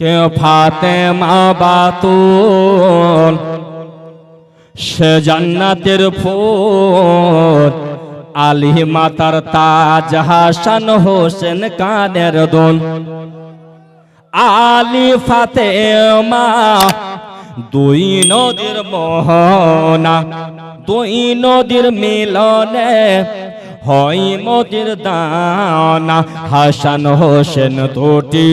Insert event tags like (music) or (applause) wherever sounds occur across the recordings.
কে ফাতে মা বাতুল, সে জান্নাতের ফুল। আলী মাতার তাজ হাসান হোসেন কাদের দোল। আলী ফাতে মা দুই নদীর মোহনা, দুই নদীর মিলনে হয় মতির দানা, হাসান হোসেন দুটি,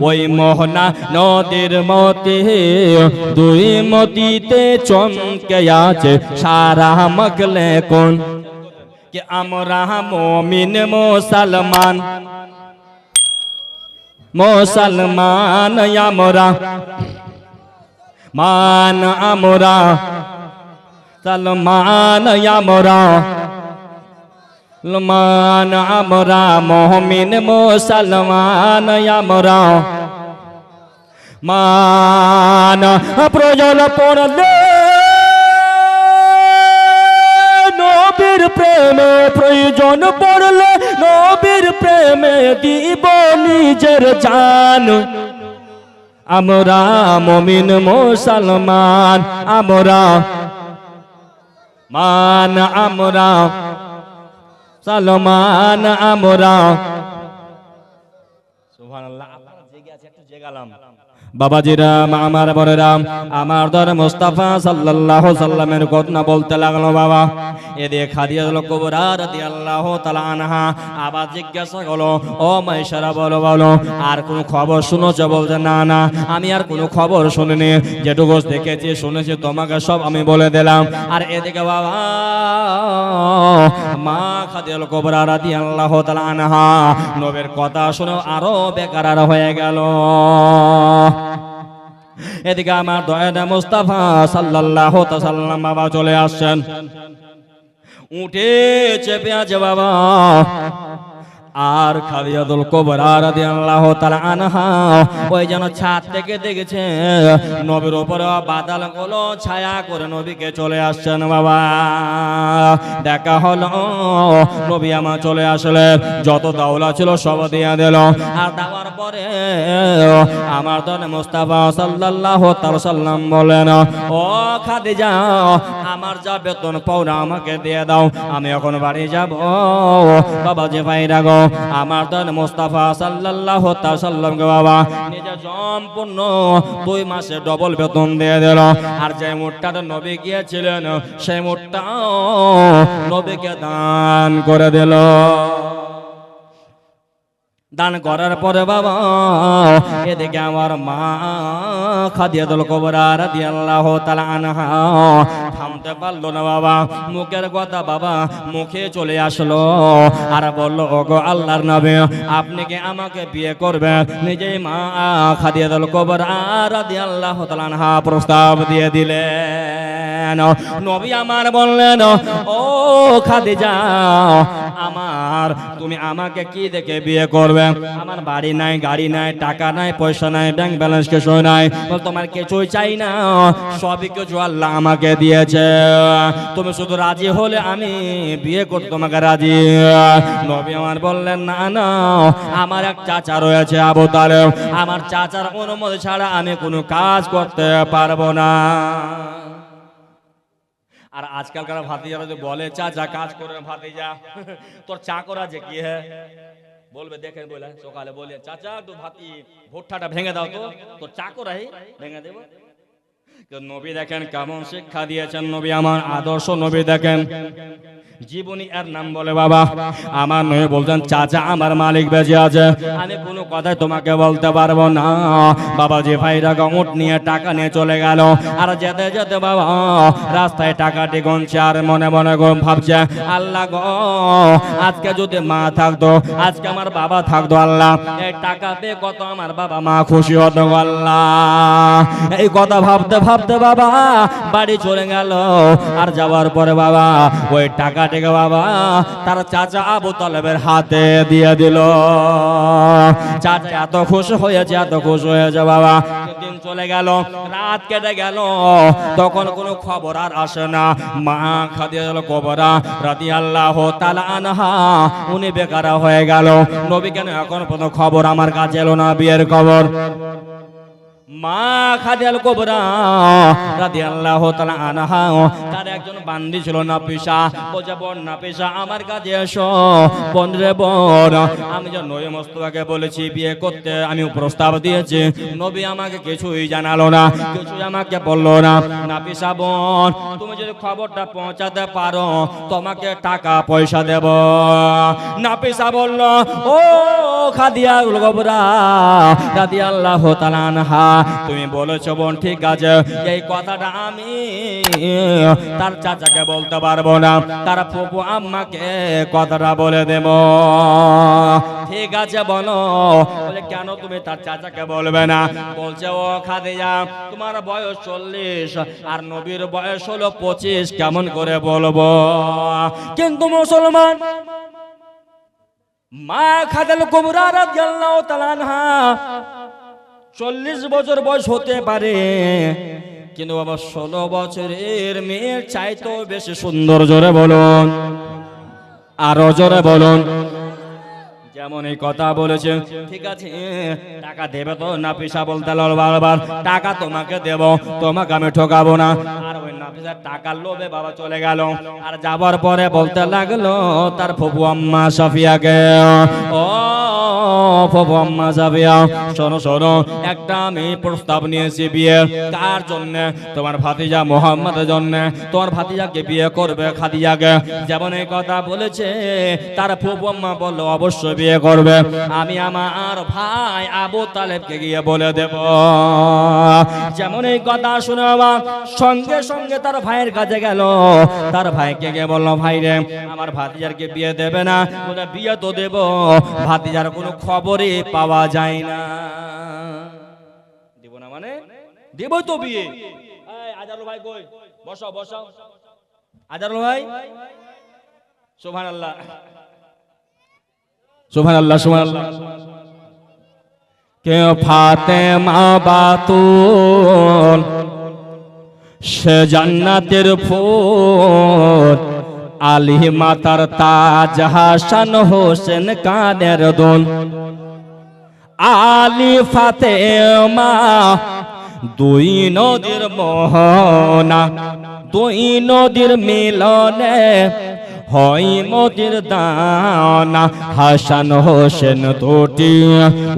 ওই মোহনা নদীর মতি, দুই মতিতে চমকে আছে সারা মগলে কোন? যে আমরা মমিন মুসলমান? মুসলমান আমরা। মান আমরা। সলমান আমরা। মান আমরা মহমিন মুসলমান, আমরা। মান প্রয়োজন পড়লে নবীর প্রেমে প্রয়োজন পড়লে নবীর প্রেমে দিব নিজের জান। আমরা মমিন, মুসলমান, আমরা। মান আমরা সালমান আমরা সুবহানাল্লাহ আপনারা জেগে আছে একটু জেগালাম। বাবাজিরাম আমার বরেরাম আমার দর মুস্তাফা সাল্লাল্লাহু সাল্লামের ঘটনা বলতে লাগল বাবা। এদিকে খাদিজাতুল কুবরা রাদিয়াল্লাহু তাআলা আনহা আবার জিজ্ঞাসা করল, ও মাইশারা, বলো বলো, আর কোন খবর শুনেছো? বলতে না না, আমি আর কোনো খবর শুনিনি। যেটুকু দেখেছি, শুনেছি, তোমাকে সব আমি বলে দিলাম। আর এদিকে বাবা, মা খাদিজাতুল কুবরা রাদিয়াল্লাহু তাআলা আনহা নবীর কথা শুনে আরও বেকার হয়ে গেল। এদিকে আমার দয়াদা মুস্তাফা সাল্লাহ সাল্লাম বাবা চলে আসছেন। উঠে চেপে আছে বাবা। আর খাদিজাতুল কুবরা রাদিয়াল্লাহু তাআলা আনহা, ওই যেন ছাদ থেকে দেখেছে, নবীর উপরে বাদলগুলো ছায়া করে নবীকে চলে আসছেন বাবা। দেখা হলো, নবী আমার চলে আসলে যত দাওলা ছিল সব দিয়া দিল। আর দেওয়ার পরে আমার তো মুস্তাফা সাল্লাল্লাহু তাআলা সাল্লাম বলেন ও খাদিজা, আমার যা বেতন পাওনা আমাকে দিয়ে দাও, আমি এখন বাড়ি যাব। বাবা যে ভাই রাগো আমার দান মোস্তাফা সাল্লাল্লাহু তাআলা বাবা। নিজে সম্পূর্ণ দুই মাসে ডবল বেতন দিয়ে দিল। আর যে মোটটা নবী গিয়েছিলেন, সেই মোটটা নবীকে দান করে দিল। দান করার পরে বাবা, এদিকে আমার মা খাদিয়াতুল কুবরা রাদিয়াল্লাহু তাআলা আনহা। থামতে পারল না বাবা, মুখের কথা বাবা মুখে চলে আসলো। আর বলল, ওগো আল্লাহর নবী, আপনি কি আমাকে বিয়ে করবেন? নিজেই মা খাদিয়া খাদিয়াতুল কুবরা রাদিয়াল্লাহু তাআলা আনহা প্রস্তাব দিয়ে দিলেন। নবী আমার বললেন, ও খাদিজা, আমার, তুমি আমাকে কি দেখে বিয়ে করবে? আমার বাড়ি নাই, গাড়ি নাই, টাকা নাই, পয়সা নাই ব্যাংক ব্যালেন্স কিছু নাই। তোমার কিছুই চাই না? সবই কিছু আল্লাহ আমাকে দিয়েছে। তুমি শুধু রাজি হলে আমি বিয়ে করতে তোমাকে রাজি। নবী আমার বললেন, না না, আমার এক চাচা রয়েছে আবু তালেব। আমার চাচার অনুমতি ছাড়া আমি কোনো কাজ করতে পারব না। আর আজকালকার ভাতিজারা যে বলে, চা, যা কাজ করে ভাতিজা। (laughs) তোর চা করা যে কি হ্যাঁ বলবে, দেখেন বলে, সকালে বলে, চাচা, তো ভাতি, ভুট্টাটা ভেঙে দাও তো। তোর চা করাই ভেঙে দেবো। নবী দেখেন কেমন শিক্ষা দিয়েছেন নবী, আমার আদর্শ নবী দেখেন। জীবনী এর নাম বলে, বাবা। আমার নয় বলছেন, চাচা, আমার মালিক বেঁচে আছে। আমি কোনো কথাই তোমাকে বলতে পারব না। বাবা, যে ভাইরা উঠ নিয়ে টাকা নিয়ে চলে গেল, আর যেতে যেতে বাবা, রাস্তায় টাকাটি গুনছে আর মনে মনে গো ভাবছে, আল্লাহ গো, আজকে যদি মা থাকতো, আজকে আমার বাবা থাকতো, আল্লাহ। এই টাকা পেয়ে কত আমার বাবা মা খুশি হতো, আল্লাহ। এই কথা ভাবতে ভাবতে বাবা, বাড়ি চলে গেল, আর যাওয়ার পরে বাবা, ওই টাকা টেকে বাবা। তার চাচা আবু তালেবের হাতে দিয়ে দিল। চাচা এত খুশি হয়েছে, এত খুশি হয়েছে বাবা। দিন চলে গেল, রাত কেটে গেল। তখন কোনো খবর আর আসে না। মা খাদিয়া গেল কবরা রাতি আল্লাহ তালা আনহা। উনি বেকারা হয়ে গেল। নবী কেন এখন কোনো খবর আমার কাছে এলো না, বিয়ের খবর? মা খাদিয়াল কোবরা রাদিয়াল্লাহু তাআলা আনহা, তার একজন বান্দি ছিল না পেশা বলছে বোন না আমার কাছে এসো। বোন বোন আমি যে নবী মোস্তফাকে বলেছি বিয়ে করতে, আমি প্রস্তাব দিয়েছি। নবী আমাকে কিছুই জানালো না, কিছুই আমাকে বলল না। না পেশা বোন তুমি যদি খবরটা পৌঁছাতে পারো, তোমাকে টাকা পয়সা দেব। না পেশা বলল, ও খাদিয়া গোবরা রাদিয়াল্লাহু তাআলা আনহা। তুমি বলেছ, বোন, ঠিক আছে। এই কথাটা আমি তার চাচাকে বলতে পারব না। তার ফুপু আম্মাকে কথাটা বলে দেব। ঠিক আছে বলো বলে, কেন তুমি তার চাচাকে বলবে না? বলছে, ও খাদিজা, তোমার বয়স চল্লিশ আর নবীর বয়স হলো পঁচিশ। কেমন করে বলব? কিন্তু মুসলমান মা খাদাল কুমরা রাদিয়াল্লাহু তাআলা আনহা। চল্লিশ বছর বয়স হতে পারে, কিন্তু বাবা ষোলো বছরের মেয়ের চাইতেও বেশি সুন্দর, জোরে বলুন। আরও জোরে বলুন। যেমন এই কথা বলেছে, ঠিক আছে, টাকা দেবে তো না পেশা বলতে বারবার, টাকা তোমাকে দেব, তোমাকে আমি ঠকাবো না। আর ওই না টাকা লোভে বাবা চলে গেল। আর যাবার পরে বলতে লাগল, তার ফুপু আম্মা সাফিয়াকে, ও আম্মা সাফিয়া শোনো শোনো, একটা আমি প্রস্তাব নিয়েছি বিয়ে। কার জন্য? তোমার ভাতিজা মোহাম্মদের জন্য। তোমার ভাতিজাকে বিয়ে করবে খাদিজাকে। যেমন এই কথা বলেছে, তার ফুপু বলল, অবশ্যই বিয়ে করবে। আমি আমার ভাই আবু তালেবকে গিয়ে বলে দেব। যেমন এই কথা শুনে বাবা, সঙ্গে সঙ্গে তার ভাইয়ের কাছে গেল। তার ভাইকে গিয়ে বলল, ভাই রে, আমার ভাতিজারকে বিয়ে দেবে না। বলে, বিয়ে তো দেব। ভাতিজার কোনো খবরই পাওয়া যায় না। দিব না মানে? দেব তো বিয়ে। আজারুল ভাই কই? বসাও বসাও আজারুল ভাই? সুবহান আল্লাহ সুবহান আল্লাহ সুবহান আল্লাহ কে ফাতেমা বাতুল সে জান্নাতের ফুল আলী মাতার তাজ হাসান হোসেন কাদের দোল। আলী ফাতেমা, দুই নদীর মোহনা, দুই নদীর মিলনে হয় মতির দানা। হাসান হোসেন তোটি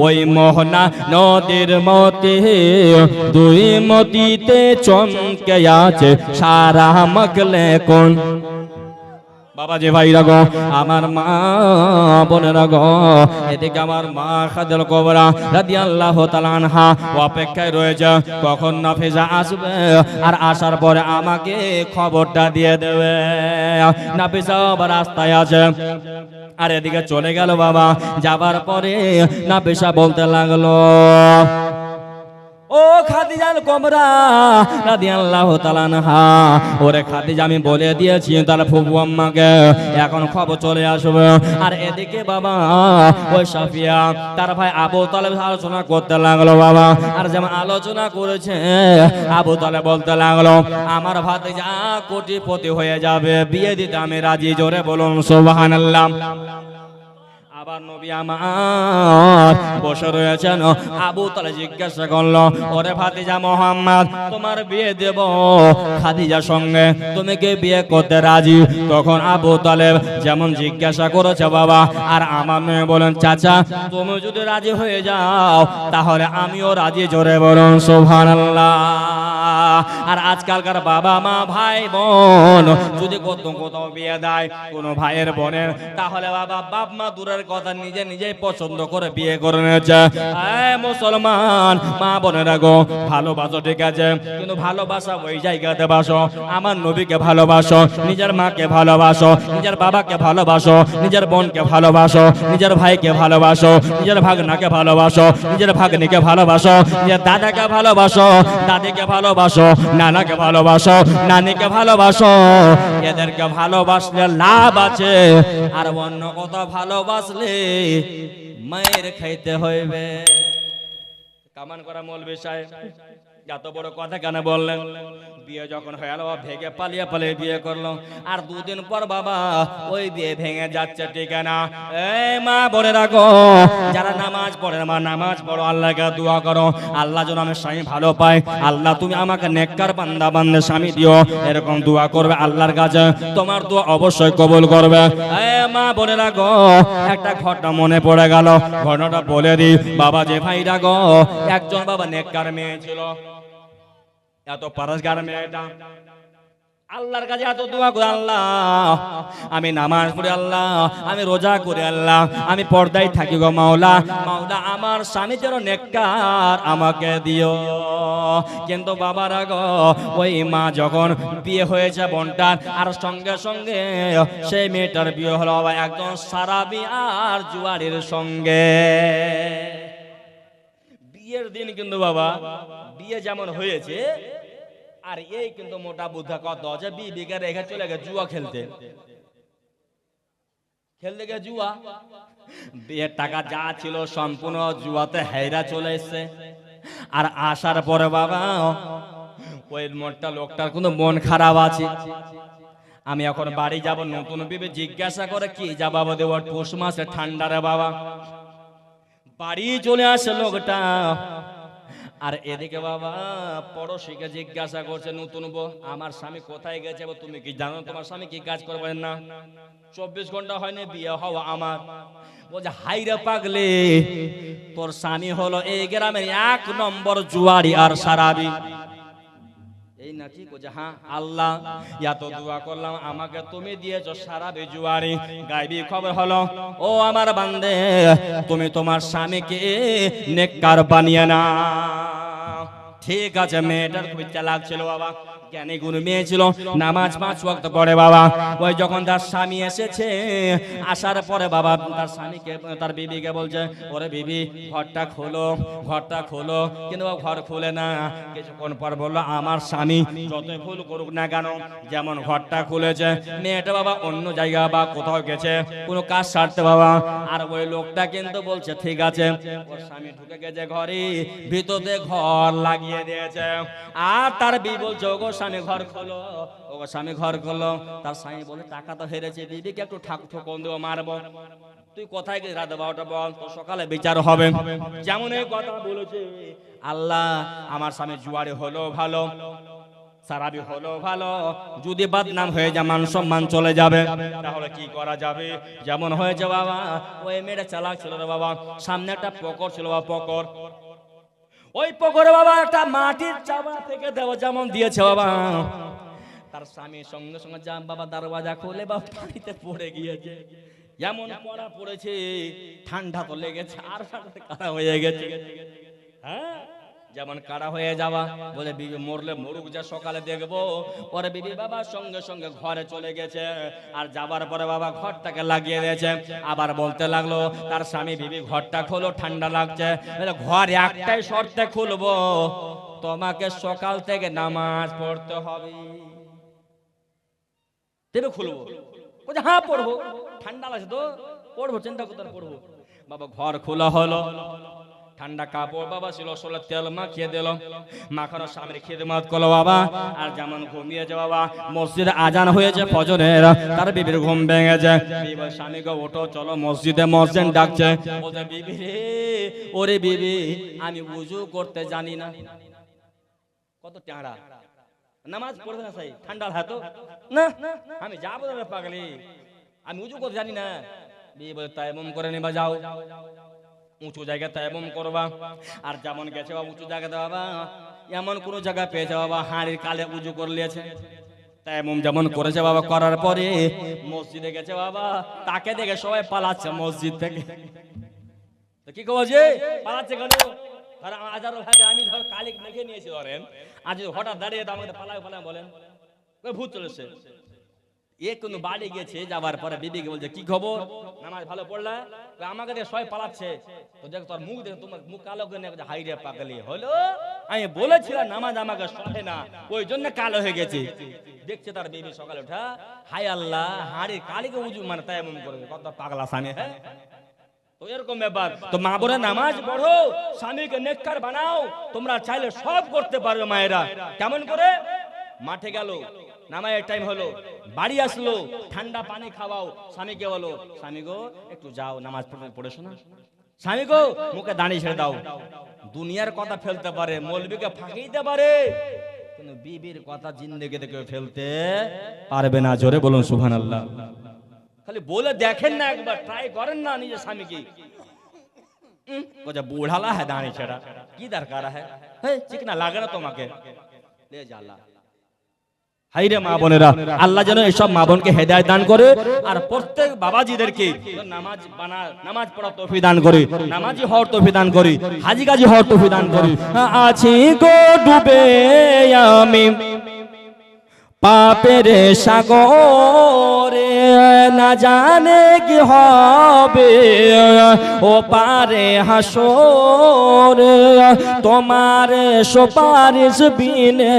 ওই মোহনা নদীর মতি। দুই মতিতে চমকে আছে সারা মকলে কোন বাবা যে ভাইরা গো, আমার মা বোনেরা গো, এদিকে আমার মা খাদেল কবরা রাদি আল্লাহ তালানহা অপেক্ষায় রয়েছে। কখন নাফেজা আসবে আর আসার পরে আমাকে খবরটা দিয়ে দেবে। নাফেজা আবার রাস্তায় আছে। আর এদিকে চলে গেল বাবা। যাবার পরে নাফেসা বলতে লাগল ও খাদিজাল কমরা, রাদিয়াল্লাহু তাআলা আনহা। ওরে খাদিজা, আমি বলে দিয়েছি তার ফুফু আম্মাকে, এখন খবর চলে আসবে। আর এদিকে বাবা ওই সাফিয়া, তার ভাই আবু তালেব আলোচনা করতে লাগল বাবা। আর যেমন আলোচনা করেছে, আবু তালেব বলতে লাগল, আমার ভাতে যা কোটিপতি হয়ে যাবে, বিয়ে দিতে আমি রাজি। জোরে বলুন, সুবহানাল্লাহ। আবার নবী আমার। বসে রয়েছেন। আবু তালে জিজ্ঞাসা করল, ওরে ভাতিজা মোহাম্মদ, তোমার বিয়ে দেব খাদিজার সঙ্গে? তুমি কে বিয়ে করতে রাজি? তখন আবু তালেব যেমন জিজ্ঞাসা করেছে, বাবা, আর আমার মেয়ে বলেন, চাচা, তুমি যদি রাজি হয়ে যাও, তাহলে আমিও রাজি জোরে বলুন, সুবহানাল্লাহ। আর আজকালকার বাবা, মা, ভাই, বোন যদি কোথাও কোথাও বিয়ে দেয়, কোনো ভাইয়ের বোনের, তাহলে বাবা, বাপ, মা দূরের কথা নিজে নিজেই পছন্দ করে বিয়ে করে নিয়েছে। মুসলমান, মা বোনেরা গো, ভালোবাসো, ঠিক আছে? কিন্তু ভালোবাসা ওই জায়গাতে বাসো। আমার নবীকে ভালোবাসো, নিজের মাকে ভালোবাসো, নিজের বাবাকে ভালোবাসো, নিজের বোনকে ভালোবাসো, নিজের ভাইকে ভালোবাসো, নিজের ভাগনাকে ভালোবাসো, নিজের ভাগ্নিকে ভালোবাসো, নিজের দাদাকে ভালোবাসো, দাদিকে ভালোবাসো ভালোবাসো, নানাকে ভালোবাসো, নানিকে ভালোবাসো। এদেরকে ভালোবাসলে লাভ আছে, আর অন্য কত ভালোবাসলে মায়ের খাইতে হইবে। কামান করা মৌলবি সাহেব। এত বড় কথা কেন বললেন? বিয়ে যখন হয়ে গেল ভেঙে পালিয়ে পালিয়ে বিয়ে করল। আর দুদিন পর বাবা ওই বিয়ে ভেঙে যাচ্ছে, ঠিক না? এই মা বলে রাখো যারা নামাজ পড়ে মা, নামাজ পড়ো আল্লাহকে দোয়া করো। আল্লাহ যেন আমি স্বামী ভালো পাই আল্লাহ, তুমি আমাকে নেককার বান্দা বান্দে স্বামী দিও। এরকম দোয়া করবে আল্লাহর কাছে। তোমার দোয়া অবশ্যই কবুল করবে। এই মা বলে রাখো একটা ঘটনা মনে পড়ে গেল। ঘটনাটা বলে দি বাবা যে ভাই রাখো একজন বাবা নেককার মেয়ে ছিল। এত পারসগার মেয়েটা। আল্লাহর কাছে এত দোয়া করে, আল্লাহ, আমি নামাজ পড়ি, আল্লাহ, আমি রোজা করে, আল্লাহ, আমি পর্দায় থাকি গো মাওলা। মাওলা, আমার স্বামী যেন নেককার আমাকে দিও। কিন্তু বাবারা গো ওই মা যখন বিয়ে হয়েছে বোনটার, আর সঙ্গে সঙ্গে সেই মেয়েটার বিয়ে হলো একজন সারাবি আর জুয়ারির সঙ্গে। বিয়ের দিন কিন্তু বাবা, বিয়ে যেমন হয়েছে, আর এই কিন্তু মোটা বুদ্ধা কত আছে বি রেখে চলে গেছে জুয়া খেলতে। খেলতে গে জুয়া? বিয়ের টাকা যা ছিল সম্পূর্ণ জুয়াতে হেরা চলে এসছে। আর আসার পরে বাবা, ওই মোটটা লোকটার কোনো মন খারাপ আছে। আমি এখন বাড়ি যাব, নতুন বিবে জিজ্ঞাসা করে কি যা বাবা দেওয়ার পৌষ মাসে ঠান্ডা রে বাবা। বাড়ি চলে আসে লোকটা। আর এদিকে বাবা, পড়োশিকে জিজ্ঞাসা করছে, নতুন বউ, আমার স্বামী কোথায় গেছে তুমি কি জানো তোমার স্বামী কি কাজ করবে না? চব্বিশ ঘণ্টা হয়নি, বিয়ে হওয়া আমার। বলছে হাইরে পাগলে, তোর স্বামী হলো এই গ্রামের এক নম্বর জুয়ারি আর সারাবি। এই নাকি বলছে হ্যাঁ আল্লাহ এত দোয়া করলাম, আমাকে তুমি দিয়েছ সারা বেজুয়ারি। গাইবি খবর হলো, ও আমার বান্দে, তুমি তোমার স্বামীকে নেককার বানিয়ে না ঠিক আছে, মেয়েটার খুব ইচ্ছা লাগছিল, বাবা। জ্ঞানী গুণ মেয়ে ছিল নামাজ পাঁচ ওয়াক্ত পড়ে বাবা। ওই যখন তার স্বামী এসেছে, আসার পরে বাবা তার স্বামীকে, তার বিবিকে বলছে, ওরে বিবি, ঘরটা খোলো ঘরটা খোলো। কিন্তু ঘর খুলে না। কিছুক্ষণ পর বলল, আমার স্বামী যত ভুল করুক না কেন, যেমন ঘরটা খুলেছে, মেয়েটা বাবা অন্য জায়গা বা কোথাও গেছে, কোনো কাজ সারতে বাবা। আর ওই লোকটা কিন্তু বলছে, ঠিক আছে। ওর স্বামী ঢুকে গেছে ঘরে, ভিতরে ঘর লাগিয়ে দিয়েছে। আর তার বি বলছে, ওগো স্বামী ঘর খোলো ওগো স্বামী ঘর খোলো। তার স্বামী বলে, টাকা তো হেরেছে বিবিকে একটু ঠাকুর ঠোকন দেবো, মারবো। তুই কোথায় গেছিস রাত বারোটা বল তো সকালে বিচার হবে। যেমন এই কথা বলেছে, আল্লাহ, আমার স্বামী জুয়ারে হলো ভালো, সারাবি হলো ভালো। যদি বদনাম হয়ে যায়, মান সম্মান চলে যাবে। তাহলে কি করা যাবে? যেমন হয়েছে, বাবা, ওই মেয়েটা চালাক ছিল বাবা। সামনে একটা পকর ছিল বাবা, পকর। ওই পকরে বাবা একটা মাটির চাবা থেকে দেওয়া যেমন দিয়েছে বাবা। তার স্বামীর সঙ্গে সঙ্গে যান, বাবা, দরওয়াজা খুলে বা পানিতে পড়ে গিয়েছে। যেমন পড়া পড়েছে, ঠান্ডা তো লেগেছে, আর হয়ে গেছে। হ্যাঁ? যেমন কারা হয়ে যাওয়া, বলে বিবি মরলে মরুক যা সকালে দেখব। পরে বিবি বাবা সঙ্গে সঙ্গে ঘরে চলে গেছে। আর যাবার পরে বাবা ঘরটাকে লাগিয়ে দিয়েছে। আবার বলতে লাগল, তার স্বামী বিবি ঘরটা খোলো, ঠান্ডা লাগছে। ঘর একটাই শর্তে খুলবো। তোমাকে সকাল থেকে নামাজ পড়তে হবে। দেবে খুলবো। বলছে হ্যাঁ পড়ব। ঠান্ডা লাগছে তো। পড়ব, চিন্তা করতে পড়ব। বাবা, ঘর খোলা হলো। ঠান্ডা কাপড় বাবা ছিল সোলার তেল মাখিয়ে দিল। মাখানো স্বামীর খিদমত করল বাবা। আর যেমন ঘুমিয়েছে বাবা, মসজিদে আজান হয়েছে ফজরের, তার বিবির ঘুম ভেঙেছে। বিবি স্বামীকে ওঠো, চলো মসজিদে, মসজিদ ডাকছে। বিবি ওরে বিবি, আমি উজু করতে জানি না। কত টাঁড়া নামাজ পড়বে না সাই ঠান্ডা হাত। না, আমি যাব না পাগলি। আমি উজু করতে জানি না। বিয়ে বলে, তাইমম করে নিবা, যাও। উঁচু জায়গায় তাইমম করবা। আর যেমন গেছে বাবা উঁচু জায়গাতে বাবা, এমন কোন জায়গা পেয়েছে বাবা, হাঁড়ির কালে উজু করে লিয়েছে তাইমম যেমন করেছে বাবা, করার পরে মসজিদে গেছে বাবা, তাকে দেখে সবাই পালাচ্ছে মসজিদ থেকে। তো কি কবছে পালাচ্ছে কেন? ধর হাজারো ভাগে আমি ধর কালিক মেখে নিয়েছি ধরেন। আজ হঠাৎ দাঁড়িয়ে আমাকে পালায় পালায় বলেন। ভূত চলেছে। এ কোনো বাড়ি গেছে যাবার পরে বিবিকে বলছে, কি খবর? নামাজ ভালো পড়লা? আমাকে দিয়ে সবাই পালাচ্ছে। তো দেখ তোর মুখ দেখ তোমার মুখ কালো করে নিয়ে হাই রে পাগলি, হলো? আমি বলেছিলাম, নামাজ আমাকে সহে না, ওই জন্য কালো হয়ে গেছে। দেখছে তার বিবি সকালে ওঠা হাই আল্লাহ, হাড়ি কালিকে উজু মানে তাই এমন করবে কত পাগলা স্বামী হ্যাঁ? তো এরকম ব্যাপার, তো মা বোনের নামাজ পড়ো, স্বামীকে নেককার বানাও, তোমরা চাইলে সব করতে পারবে মায়েরা। কেমন করে? মাঠে গেল, নামাজের টাইম হলো বাড়ি আসলো, ঠান্ডা পানি খাওয়াও। স্বামীকে বলো, স্বামী গো, একটু যাও, নামাজ পড়ে পড়ে স্বামী গো, মুখে দাঁড়িয়ে ছেড়ে দাও। দুনিয়ার কথা ফেলতে পারে, মৌলবীকে ফাঁকি পারে। কিন্তু বিবির কথা জিন্দগিতে থেকে ফেলতে পারবে না। জোরে বলুন সুহান আল্লাহ খালি বলে দেখেন না একবার ট্রাই করেন না নিজের স্বামীকে। বুড়ালা হ্যাঁ দাঁড়িয়ে ছেড়া। কি দরকার হ্যাঁ? চিকনা লাগে না তোমাকে। লে জ্বালা। হাইরে মা বোনেরা, আল্লাহ যেন এসব মা বোনকে হেদায় দান করে আর প্রত্যেক বাবাজিদেরকে নামাজ বানা, নামাজ পড়া তৌফিক দান করে, নামাজি হওয়ার তৌফিক দান করে হাজি গাজি হওয়ার তৌফিক দান করে। আছি গো ডুবে আমি। পাপের সাগরে না জানে কি হবে। ও পারে হাসর, তোমার সুপারিশ বিনে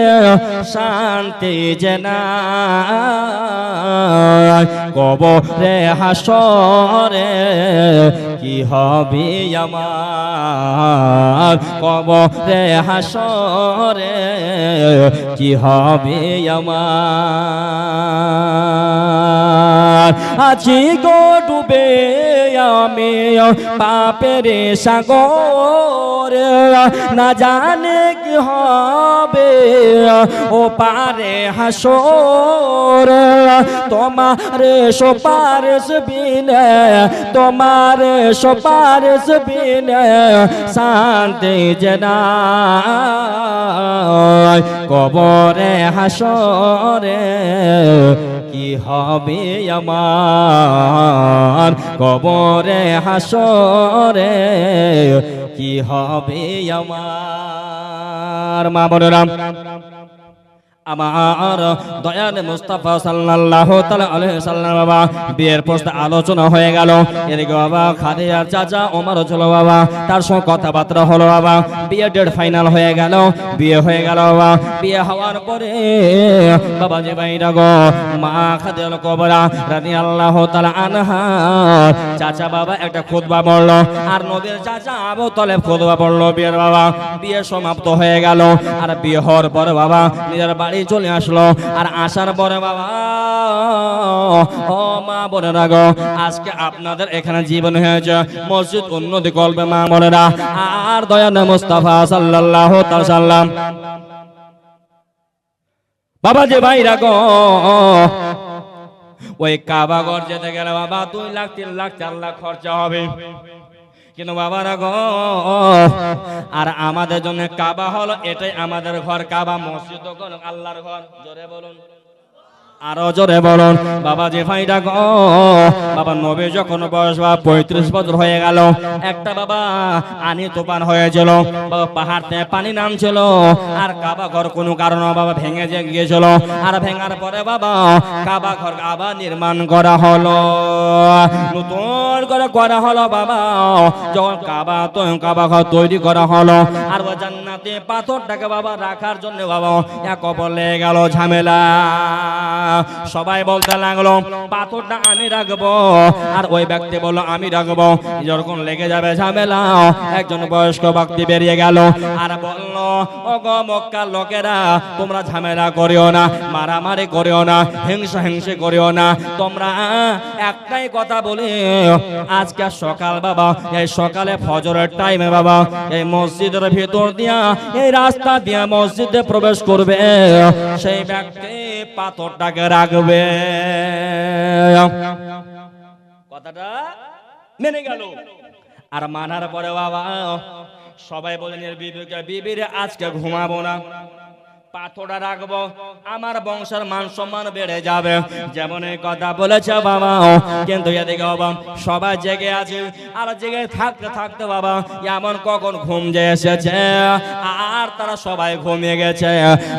শান্তি জেনা কবরে হাসরে কি হবে আমার? কবরে হাসরে কি হবে আমার? আছি গো ডুবে আমি পাপের সাগর, না জানে কি হবে? ও পারে হাসর তোমার সোপারস বিনে, তোমার সোপারস বিনে শান্তি জেনা কবরে হাসরে কি হবে আমার? কবরে হাসরে কি হবে আমার? মা বোনেরাম আমার দয়াল মুস্তাফা সাল্লাল্লাহু তাআলা আলাইহি সাল্লাম বাবা, বিয়ের প্রশ্নে আলোচনা হয়ে গেল। এদিকে বাবা খাদিজার চাচা, ওমর ছিল বাবা, তার সঙ্গে কথাবার্তা হলো বাবা, বিয়ে ডেট ফাইনাল হয়ে গেল, বিয়ে হয়ে গেল বাবা। বিয়ে হওয়ার পরে বাবা যে ভাইরা গো, মা খাদিজাল কবরা রাদিয়াল্লাহু তাআলা আনহা, চাচা বাবা একটা খুতবা পড়ল, আর নবীর চাচা আবু তালেব খুতবা পড়ল বিয়ের বাবা। বিয়ে সমাপ্ত হয়ে গেল, আর বিয়ে হওয়ার পর বাবা, নিজের বাড়ি চলে আসলো। আর আসার পরে বাবা, ও মা বোনেরা গো, আজকে আপনাদের এখানে জীবন হয়েছে। মসজিদ উন্নতি করবে মা বোনেরা। আর দয়ান মুস্তাফা তাআলা সাল্লাম। বাবা যে ভাইরা গো, ওই কাবাগর যেতে গেলে বাবা দুই লাখ, তিন লাখ, চার লাখ খরচা হবে। কিন্তু বাবারা গ, আর আমাদের জন্য কাবা হলো, এটাই আমাদের ঘর, কাবা মসজিদ আল্লাহর ঘর। জোরে বলুন। আরও জোরে বলুন, বাবা যে ভাইটা গো বাবা নবী যখন বয়স বা পঁয়ত্রিশ বছর হয়ে গেল, একটা বাবা আনি তুফান হয়েছিল, বাবা পাহাড় থেকে পানি নামছিল, আর কাবা ঘর কোনো কারণে বাবা ভেঙে যে গিয়েছিল। আর ভেঙার পরে বাবা কাবা ঘর আবার নির্মাণ করা হলো। নতুন করে করা হলো বাবা, যখন কাবা তো কাবা ঘর তৈরি করা হলো, আর জান্নাতে পাথরটাকে বাবা রাখার জন্য বাবা এক বলে গেল ঝামেলা। সবাই বলতে লাগল, পাথরটা আমি রাখব। আর ওই ব্যক্তি বলল, আমি রাখব। যখন লেগে যাবে ঝামেলা, একজন বয়স্ক ব্যক্তি বেরিয়ে গেল আর বলল ও গো মক্কার লোকেরা, তোমরা ঝামেলা করিও না, মারামারি করিও না, হিংসা হিংসে করিও না। তোমরা একটাই কথা বলি, আজকে সকাল বাবা, এই সকালে ফজরের টাইমে বাবা, এই মসজিদের ভিতর দিয়া, এই রাস্তা দিয়া মসজিদে প্রবেশ করবে। সেই ব্যক্তি রাখবে কথাটা মেনে গেল। আর মানার পরে বাবা, সবাই বিবিকে বিবির আজকে ঘুমাবো না। পাথরটা রাখব, আমার বংশের মান সম্মান বেড়ে যাবে। যেমন কথা বলেছে বাবা, কিন্তু এদিকে বাবা, সবাই জেগে আছে। আর জেগে থাকতে থাকতে বাবা, এমন কখন ঘুম যে এসেছে? আর তারা সবাই ঘুমিয়ে গেছে।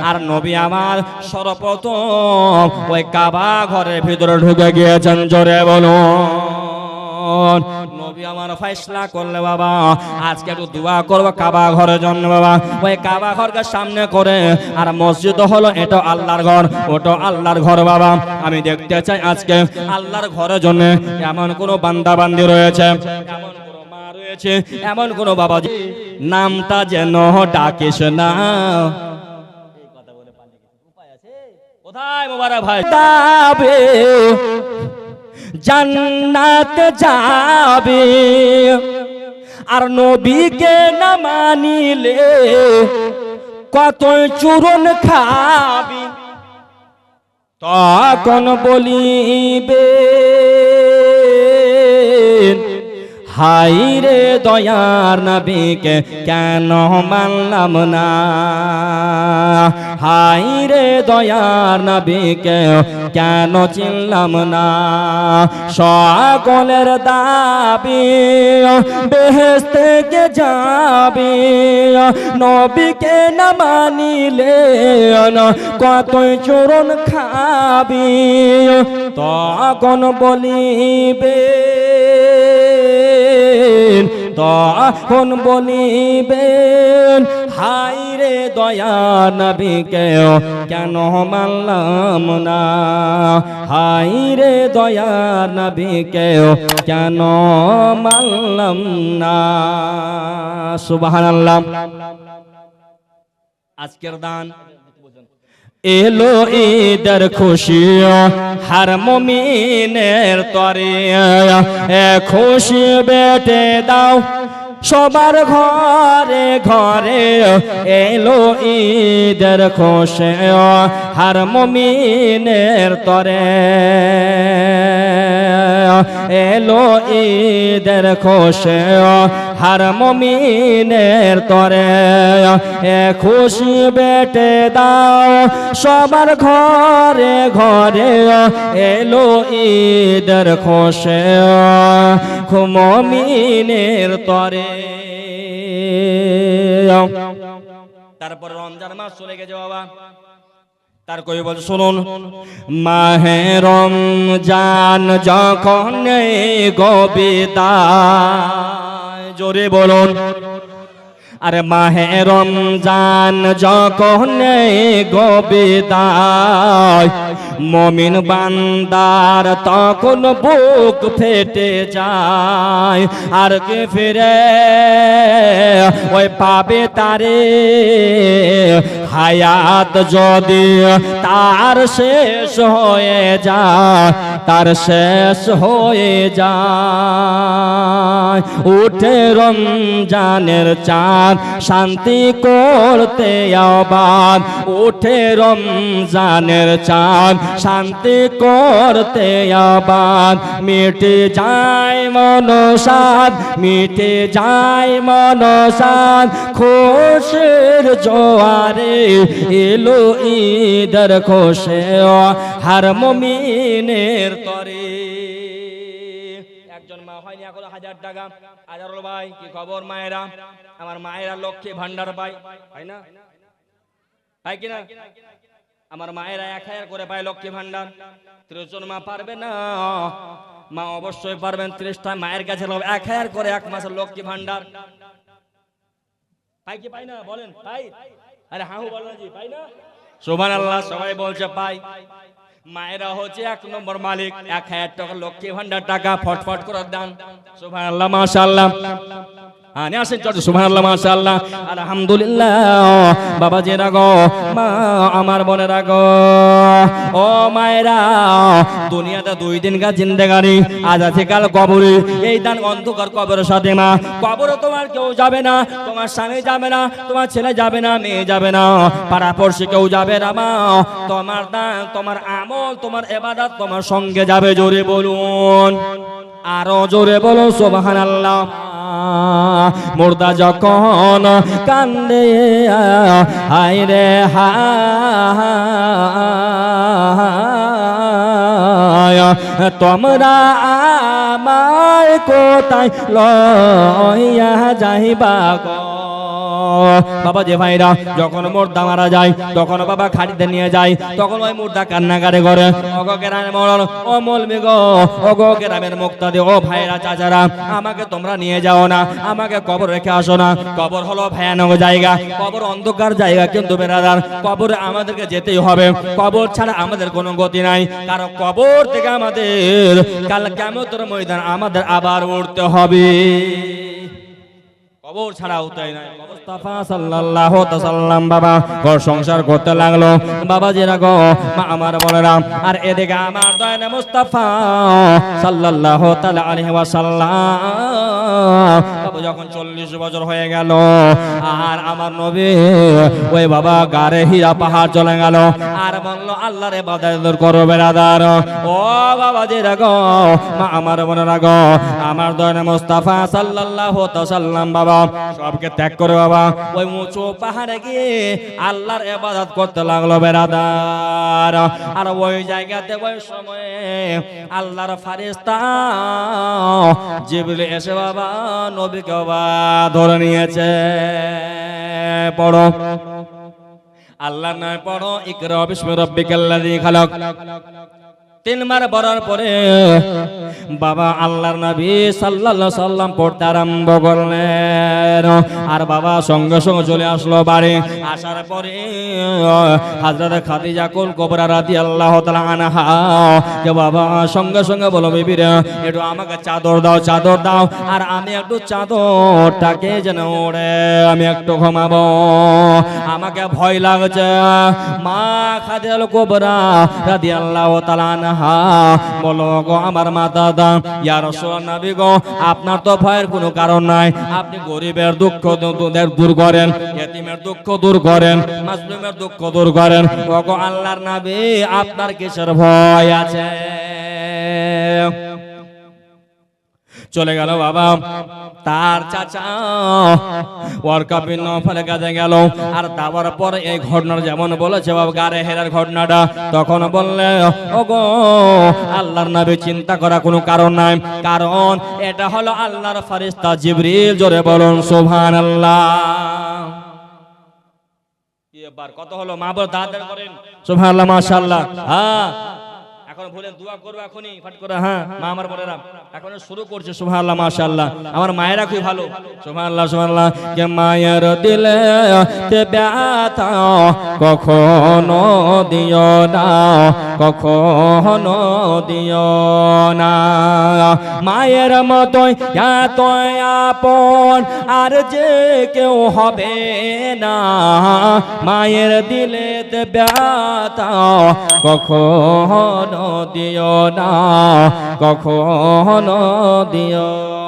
আর নবী আমার সর্বপ্রথম ওই কাবা ঘরের ভিতরে ঢুকে গিয়েছেন, জোরে বলুন। নবী আমার ফয়সলা করলে বাবা, আজকে একটু দোয়া করব কাবা ঘরের জন্য বাবা। ওই কাবা ঘরকে সামনে করে, আর মসজিদ হলো এটা আল্লাহর ঘর, ওটা আল্লাহর ঘর বাবা। আমি দেখতে চাই আজকে আল্লাহর ঘরের জন্য এমন কোন বান্দা বান্দি রয়েছে। এমন রয়েছে এমন কোন বাবা নামটা যেন ডাকিস না। ভাই? যাবে, জান্নাত যাবে। আর নবীকে না মানিলে কত চূরণ খাবি। তখন বলিবে হাই রে দয়ার নবীকে কেন মানলাম না? হাই রে দয়ার নবীকে কেন চিনলাম না? সকলের দাবি বেহেস থেকে যাবি, নবীকে না মানিলে কতই চরণ খাবি? তখন বলিবে তখন বলিবেন? হাই রে দয়া নবীকে কেন মানলাম না? হাই রে দয়া নবীকে কেন মানলাম না? সুবহানাল্লাহ। আজকের দান এলো ঈদের খুশি, হার মমিনের তরে। এ খুশি বেটে দাও সবার ঘরে ঘরে, এলো ঈদের খুশি, হার মমিনের তরে। এলো ঈদের খুশি হার মমিনের তরে। খুশি বেটে দাও সবার ঘরে ঘরে। এলো ঈদের খুশি মমিনের তরে। তারপর রমজান মাস চলে গেছে বাবা। তার কই বল শুনুন। মাহে রমজান যখন গবিতা জোরে বলুন। আরে মাহে রমজান যখন গবিদায় মমিন বান্দার তখন বুক ফেটে যায়, আর কে ফিরে? ওই পাবে তারে হায়াত যদি তার শেষ হয়ে যায়, তার শেষ হয়ে যায়। উঠে রমজানের চাঁদ, শান্তি করতে আবাদ উঠে রমজানের চাঁদ শান্তি করতে আবাদ মিটে যায় মনসাদ, মিটে যায় মনসাদ। খুশের জোয়ারে এলো ঈদের খোশে হার মমিনের তরে। একজন মা হাজার টাকা। আমার মায়েরা লক্ষ্মী ভান্ডার পাই না? আমার মায়েরা এক হাজার করে পায় লক্ষ্মী ভান্ডার ত্রিশ জন মা পারবে না। মা অবশ্যই পারবেন, ত্রিশটা মায়ের কাছে এক হাজার করে এক মাসের লক্ষ্মী ভান্ডার পাই কি পাই না? বলেন, পাই। আরে হাহু বলেন জি পাই না? সোমান আল্লাহ সবাই বলছে পাই। মায়েরা হচ্ছে এক নম্বর মালিক। এক হাজার টাকা লক্ষ্মী ভান্ডার টাকা ফটফট করে দান। সোমান আল্লাহ মাশাআল্লাহ। হ্যাঁ নিয়ে আসেন চর্চা সুবহান আল্লাহ মাশাআল্লাহ। আলহামদুলিল্লাহ। বাবা যে রাগো, মা আমার বোনের রাগো। ও মায়েরা, দুনিয়াতে দুই দিন গা জিন্দেগানি আজ আছে কাল কবরে। এই দান অন্ধকার কবরের সাথে, মা। কবরে তোমার কেউ যাবে না, তোমার স্বামী যাবে না, তোমার ছেলে যাবে না, মেয়ে যাবে না। পাড়াপড়শি কেউ যাবে না, মা। তোমার দান, তোমার আমল, তোমার এবাদত তোমার সঙ্গে যাবে, জোরে বলুন। আরও জোরে বলো সোবাহান আল্লাহ মুর্দা যখন কান্দে হায় রে হায়। তোমরা আমায় কোথায় লইয়া যাইবা গো? বাবা যে ভাইরা যখন মুর্দা মারা যায়, তখন বাবা খাড়িতে নিয়ে যায়, তখন ওই মুর্দা কান্নাকারে করে অগো গ্রামের মরণ, ও মলমি গো অগো গ্রামের মুক্তাদি, ও ভাইরা চাচারা, আমাকে তোমরা নিয়ে যাও না, আমাকে কবর রেখে আসো না। কবর হলো ভয়ানক জায়গা, কবর অন্ধকার জায়গা কিন্তু বেরাদার কবরে আমাদেরকে যেতেই হবে। কবর ছাড়া আমাদের কোনো গতি নাই, কারণ কবর থেকে আমাদের কাল কেমতর ময়দান আমাদের আবার উঠতে হবে। কবর ছাড়া উঠাই নাই। মুস্তাফা সাল্লাল্লাহু তাসাল্লাম বাবা, ঘর সংসার করতে লাগল। বাবা যেরা গো মা আমার বলেরা আর এদিকে আমার দয়াল মুস্তাফা সাল্লাল্লাহু তাআলা আলাইহি ওয়াসাল্লাম বাবা, যখন 40 বছর হয়ে গেল, আর আমার নবী ওই বাবা গারে হীরা পাহাড় চলে গেল, আর বলল, আল্লাহর ইবাদত করো, বেরাদার। ও বাবা যেরা গো আমার বোনেরা গো, আমার দয়াল মুস্তাফা সাল্লাল্লাহু তাসাল্লাম বাবা সবকে ত্যাগ করে বাবা। ওই উঁচু পাহাড়ে গিয়ে আল্লাহর ইবাদত করতে লাগল বেরাদার। আর ওই জায়গাতে ওই সময়ে আল্লাহর ফারিস্তা জিবরিল এসে বাবা নবীকে বাবা ধরে নিয়েছে। পড়ো। আল্লাহ নয় পড়ো, ইকরা বিস্মি রাব্বিকাল্লাযী খালাক। তিনবার পড়ার পরে বাবা আল্লাহর নবী সাল্লাল্লাহু সাল্লাম পড়তে আরম্ভ করলেন। আর বাবা সঙ্গে সঙ্গে চলে আসলো বাড়ি। আসার পরে হযরত খাদিজা কুল কুবরা রাদিয়াল্লাহু তাআলা আনহা যে বাবা সঙ্গে সঙ্গে বলো, বিবি রে, একটু আমাকে চাদর দাও চাদর দাও, আর আমি একটু চাদরটাকে যেন ওড়ে, আমি একটু ঘুমাবো। আমাকে ভয় লাগছে। মা খাদিজাল কুবরা রাদিয়াল্লাহু তাআলা আনহা বলো গো আমার মা দাদা, ইয়া রাসূলুল্লাহ নবী গো, আপনার তো ভয়ের কোনো কারণ নাই। আপনি গরিবের দুঃখ দূর করেন, এতিমের দুঃখ দূর করেন মাসলুমের দুঃখ দূর করেন। গো আল্লাহর নাবি, আপনার কিসের ভয় আছে? চলে গেল বাবা। তার চাচা ওর কাপিন নফলে কাজে গেল। আর তারপর পরে এই ঘটনার যেমন বলেছে বাবা, গারে হেরার ঘটনাটা, তখন বললে ও গো আল্লাহর নবী চিন্তা করা কোনো কারণ নাই। কারণ এটা হলো আল্লাহর ফারিস্তা জিবরিল, জোরে বলুন, সুবহানাল্লাহ। কি এবার কত হলো? মা বল দাঁড়াতে করেন। সুবহানাল্লাহ, মাশাআল্লাহ। হ্যাঁ। এখন বলেন দোয়া করব এখনই ফাট করে হ্যাঁ মা আমার বোনেরা এখন শুরু করছে সুবহানাল্লাহ মাশাআল্লাহ। আমার মায়েরা খুব ভালো। সুবহানাল্লাহ সুবহানাল্লাহ। কে মায়ের দিলে তে ব্যথা কখনো দিও না কখনো দিও না। মায়ের মতোই এত আপন আর যে কেউ হবে না। মায়ের দিলে তে ব্যথা কখনো দিও না কখনো দিও